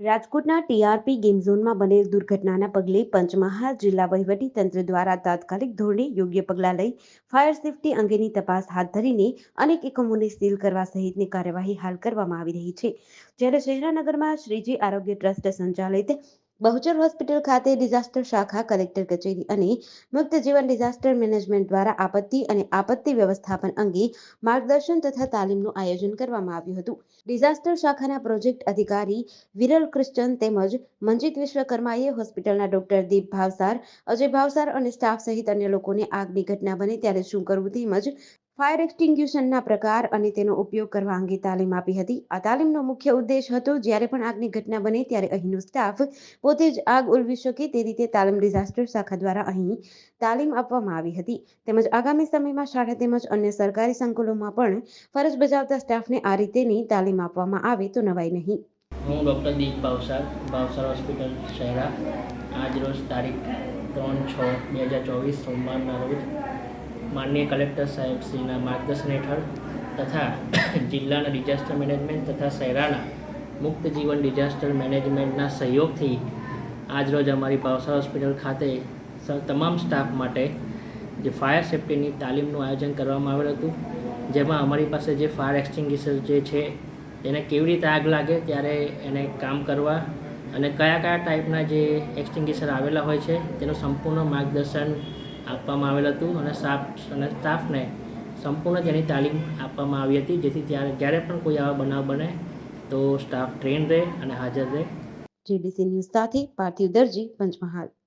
રાજકોટના TRP game ઝોનમાં બનેલ દુર્ઘટનાના પગલે પંચમહાલ જિલ્લા તંત્ર દ્વારા તાત્કાલિક ધોરણે યોગ્ય પગલાં લઈ ફાયર સેફટી અંગેની તપાસ હાથ ધરીને અનેક એકમોને સીલ કરવા સહિતની કાર્યવાહી હાલ કરવામાં આવી રહી છે. જ્યારે શહેરાનગરમાં શ્રીજી આરોગ્ય ટ્રસ્ટ સંચાલિત બહુચર હોસ્પિટલ ખાતે ડિઝાસ્ટર શાખા કલેક્ટર કચેરી અને મુક્ત જીવન ડિઝાસ્ટર મેનેજમેન્ટ દ્વારા આપત્તિ અને આપત્તિ વ્યવસ્થાપન અંગે માર્ગદર્શન તથા તાલીમનું આયોજન કરવામાં આવ્યું હતું. ડિઝાસ્ટર શાખાના પ્રોજેક્ટ અધિકારી વિરલ ક્રિશ્ચન તેમજ મંજીત વિશ્વકર્માએ હોસ્પિટલના ડોક્ટર દીપ ભાવસાર, અજય ભાવસાર અને સ્ટાફ સહિત અન્ય લોકોને આગની ઘટના બને ત્યારે શું કરવું તેમજ ફાયર એક્સટિંગ્યુશનના પ્રકાર અને તેનો ઉપયોગ કરવા અંગે તાલીમ આપી હતી. આ તાલીમનો મુખ્ય ઉદ્દેશ હતો, જ્યારે પણ આગની ઘટના બને ત્યારે અહીંનો સ્ટાફ પોતે જ આગ ઉલવી શકે તે રીતે તાલીમ ડિઝાસ્ટર શાખા દ્વારા અહીં તાલીમ આપવામાં આવી હતી. તેમજ આગામી સમયમાં શાળા તેમજ અન્ય સરકારી સંકુલોમાં પણ ફરજ બજાવતા સ્ટાફને આ રીતેની તાલીમ આપવામાં આવે તો નવાઈ નહીં. હું ડૉક્ટર દીપ ભાવસાર ભાવસાર હોસ્પિટલ શહેરા. આજ તારીખ ત્રણ છ બે હજાર ચોવીસ સોમવારના રોજ માનનીય કલેક્ટર સાહેબશ્રીના માર્ગદર્શન હેઠળ તથા જિલ્લાના ડિઝાસ્ટર મેનેજમેન્ટ તથા શહેરાના મુક્ત જીવન ડિઝાસ્ટર મેનેજમેન્ટના સહયોગથી આજરોજ અમારી પાવસા હોસ્પિટલ ખાતે તમામ સ્ટાફ માટે જે ફાયર સેફ્ટીની તાલીમનું આયોજન કરવામાં આવેલ હતું, જેમાં અમારી પાસે જે ફાયર એક્સટિંગ્વિશર જે છે, એને કેવી રીતે આગ લાગે, ત્યારે એને કામ કરવા અને કયા કયા ટાઈપના જે એક્સટિંગ્વિશર આવેલા હોય છે, તેનું સંપૂર્ણ માર્ગદર્શન આપવામાં આવેલ હતું અને સ્ટાફ અને સ્ટાફને સંપૂર્ણ તેની તાલીમ આપવામાં આવી હતી, જેથી ત્યારે જ્યારે પણ કોઈ આવા બનાવ બને તો સ્ટાફ ટ્રેન રહે અને હાજર રહે. જીડીસી ન્યૂઝ સાથે પાર્થિવ દરજી, પંચમહાલ.